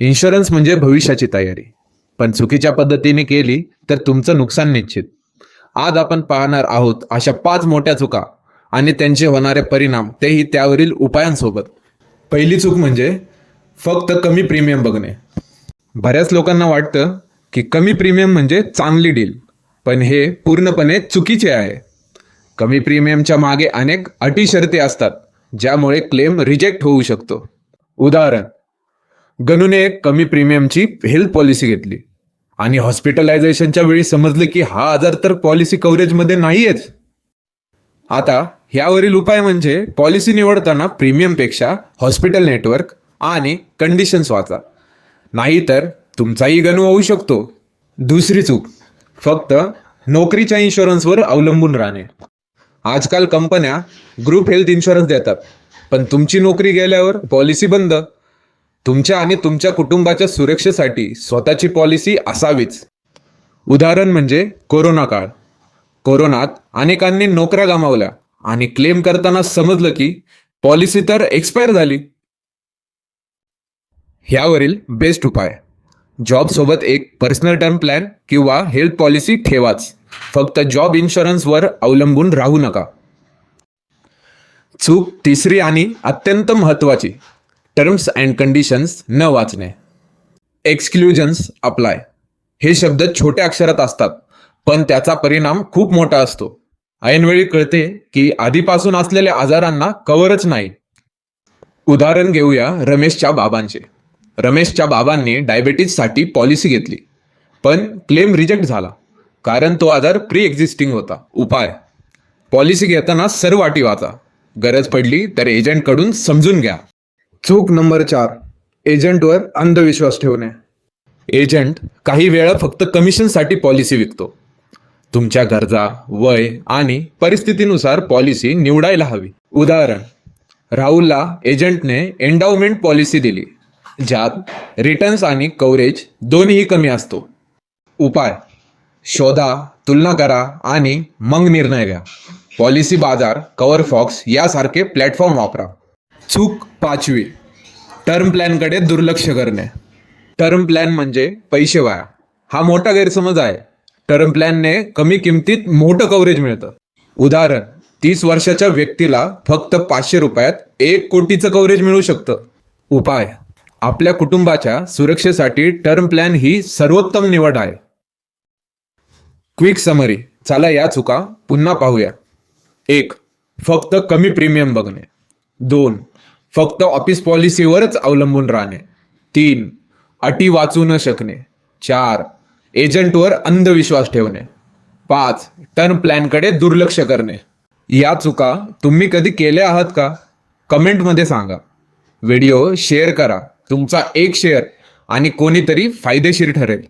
Insurance म्हणजे भविष्याची तयारी. पण चुकीच्या पद्धतीने केली तर तुमचं नुकसान निश्चित. आज आपण पाहणार आहोत अशा पाच मोठ्या चुका आणि त्यांचे होणारे परिणाम. तेही त्यावरील उपायांसोबत. पहिली चूक म्हणजे फक्त कमी प्रीमियम बघणे. बऱ्याच लोकांना वाटतं की कमी प्रीमियम म्हणजे चांगली डील पण हे पूर्णपणे चुकीचे आहे. कमी प्रीमियमच्या मागे अनेक अटी शर्ती असतात ज्यामुळे क्लेम रिजेक्ट होऊ शकतो. उदाहरण गणूने एक कमी प्रीमियमची हेल्थ पॉलिसी घेतली. आणि हॉस्पिटलायझेशनच्या वेळी समजले की हा आजार तर पॉलिसी कव्हरेजमध्ये नाहीयेच. आता ह्यावरील उपाय म्हणजे पॉलिसी निवडताना प्रीमियमपेक्षा हॉस्पिटल नेटवर्क आणि कंडिशन्स वाचा. नाहीतर तुमचाही गणू होऊ शकतो. दुसरी चूक फक्त नोकरीच्या इन्शुरन्सवर अवलंबून राहणे. आजकाल कंपन्या ग्रुप हेल्थ इन्शुरन्स देतात पण तुमची नोकरी गेल्यावर पॉलिसी बंद. तुमच्या आणि तुमच्या कुटुंबाच्या सुरक्षेसाठी स्वतःची पॉलिसी असावीच. उदाहरण म्हणजे कोरोना काळ. कोरोनात अनेकांनी नोकऱ्या गमावल्या आणि क्लेम करताना समजलं की पॉलिसी तर एक्सपायर झाली. ह्यावरील बेस्ट उपाय. जॉब सोबत एक पर्सनल टर्म प्लॅन किंवा हेल्थ पॉलिसी ठेवाच. फक्त जॉब इन्शुरन्सवर अवलंबून राहू नका. चूक तिसरी आणि अत्यंत महत्त्वाची. टर्म्स अँड कंडिशन्स न वाचणे. एक्सक्लुजन्स अप्लाय हे शब्द छोट्या अक्षरात असतात पण त्याचा परिणाम खूप मोठा असतो. ऐनवेळी कळते की आधीपासून असलेल्या आजारांना कवरच नाही. उदाहरण घेऊया रमेशच्या बाबांचे. रमेशच्या बाबांनी डायबेटीजसाठी पॉलिसी घेतली पण क्लेम रिजेक्ट झाला कारण तो आजार प्री एक्झिस्टिंग होता. उपाय. पॉलिसी घेताना सर्व अटी वाचा. गरज पडली तर एजंटकडून समजून घ्या. चूक नंबर चार एजंटवर अंधविश्वास ठेवणे. एजंट काही वेळा फक्त कमिशनसाठी पॉलिसी विकतो. तुमच्या गरजा वय आणि परिस्थितीनुसार पॉलिसी निवडायला हवी. उदाहरण राहुलला एजंटने एंडाउमेंट पॉलिसी दिली ज्यात रिटर्न्स आणि कव्हरेज दोन्हीही कमी असतो. उपाय शोधा तुलना करा आणि मग निर्णय घ्या. पॉलिसी बाजार कव्हर फॉक्स यासारखे प्लॅटफॉर्म वापरा. चूक पाचवी. टर्म प्लॅनकडे दुर्लक्ष करणे. टर्म प्लॅन म्हणजे पैसे वाया. हा मोठा गैरसमज आहे. टर्म प्लॅनने कमी किमतीत मोठं कव्हरेज मिळतं. उदाहरण तीस वर्षाच्या व्यक्तीला फक्त पाचशे रुपयात एक कोटीचं कव्हरेज मिळू शकतं. उपाय आपल्या कुटुंबाच्या सुरक्षेसाठी टर्म प्लॅन ही सर्वोत्तम निवड आहे. क्विक समरी चला या चुका पुन्हा पाहूया. एक फक्त कमी प्रीमियम बघणे. दोन फक्त ऑफिस पॉलिसीवरच अवलंबून राहणे. तीन अटी वाचू न शकणे. चार एजंटवर अंधविश्वास ठेवणे. पाच टर्म प्लॅनकडे दुर्लक्ष करणे. या चुका तुम्ही कधी केल्या आहात का? कमेंटमध्ये सांगा. व्हिडिओ शेअर करा. तुमचा एक शेअर आणि कोणीतरी फायदेशीर ठरेल.